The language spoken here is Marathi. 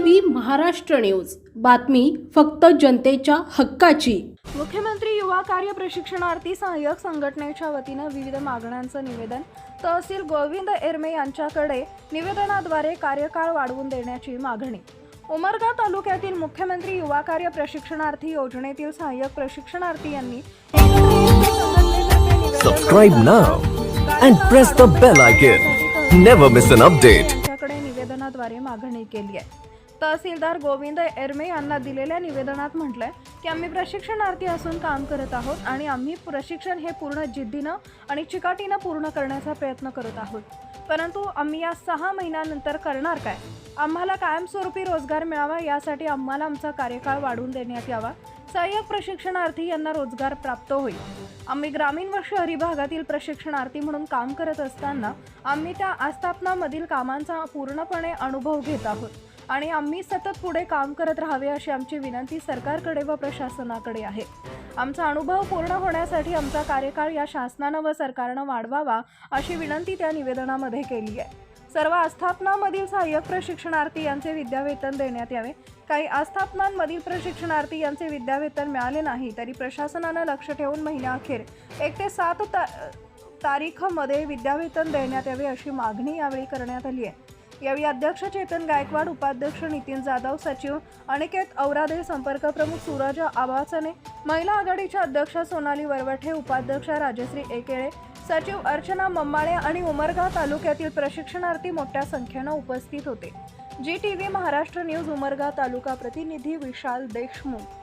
व्ही महाराष्ट्र न्यूज बातमी फक्त जनतेच्या हक्काची मुख्यमंत्री युवा कार्य प्रशिक्षणार्थी सहाय्यक संघटनेच्या वतीनं विविध मागण्यांचं निवेदन तहसील गोविंद एरमे यांच्याकडे निवेदनाद्वारे कार्यकाळ वाढवून देण्याची मागणी उमरगा तालुक्यातील मुख्यमंत्री युवा कार्य प्रशिक्षणार्थी योजनेतील सहाय्यक प्रशिक्षणार्थी यांनी and press the bell icon. Never miss an update. यांच्याकडे निवेदनाद्वारे मागणी केली आहे तहसीलदार गोविंद एरमे यांना दिलेल्या निवेदनात म्हटलंय की आम्ही प्रशिक्षणार्थी असून काम करत आहोत आणि आम्ही प्रशिक्षण हे पूर्ण जिद्दीनं आणि चिकाटीनं पूर्ण करण्याचा प्रयत्न करत आहोत. परंतु आम्ही या सहा महिन्यानंतर करणार काय? आम्हाला कायमस्वरूपी रोजगार मिळावा यासाठी आम्हाला आमचा कार्यकाळ वाढवून देण्यात यावा. सहाय्यक प्रशिक्षणार्थी यांना रोजगार प्राप्त होईल. आम्ही ग्रामीण व शहरी भागातील प्रशिक्षणार्थी म्हणून काम करत असताना आम्ही त्या आस्थापनामधील कामांचा पूर्णपणे अनुभव घेत आहोत. आणि आम्ही सतत पुढे काम करत राहावे अशी आमची विनंती सरकारकडे व प्रशासनाकडे आहे. आमचा अनुभव पूर्ण होण्यासाठी आमचा कार्यकाळ या शासनानं व सरकारनं वाढवावा अशी विनंती त्या निवेदनामध्ये केली आहे. सर्व आस्थापनामधील सहाय्यक प्रशिक्षणार्थी यांचे विद्यावेतन देण्यात यावे. काही आस्थापनांमधील प्रशिक्षणार्थी यांचे विद्यावेतन मिळाले नाही तरी प्रशासनानं लक्ष ठेवून महिन्याअखेर एक ते सात ता तारीखमध्ये विद्यावेतन देण्यात यावे अशी मागणी यावेळी करण्यात आली आहे. यावेळी अध्यक्ष चेतन गायकवाड उपाध्यक्ष नितीन जाधव सचिव अनिकेत औरादे संपर्क प्रमुख सूरज आभासने महिला आघाडीच्या अध्यक्ष सोनाली वरवठे उपाध्यक्ष राजश्री एकेळे सचिव अर्चना मम्माळे आणि उमरगा तालुक्यातील प्रशिक्षणार्थी मोठ्या संख्येनं उपस्थित होते. G T V Maharashtra news Umarga taluka प्रतिनिधी विशाल देशमुख.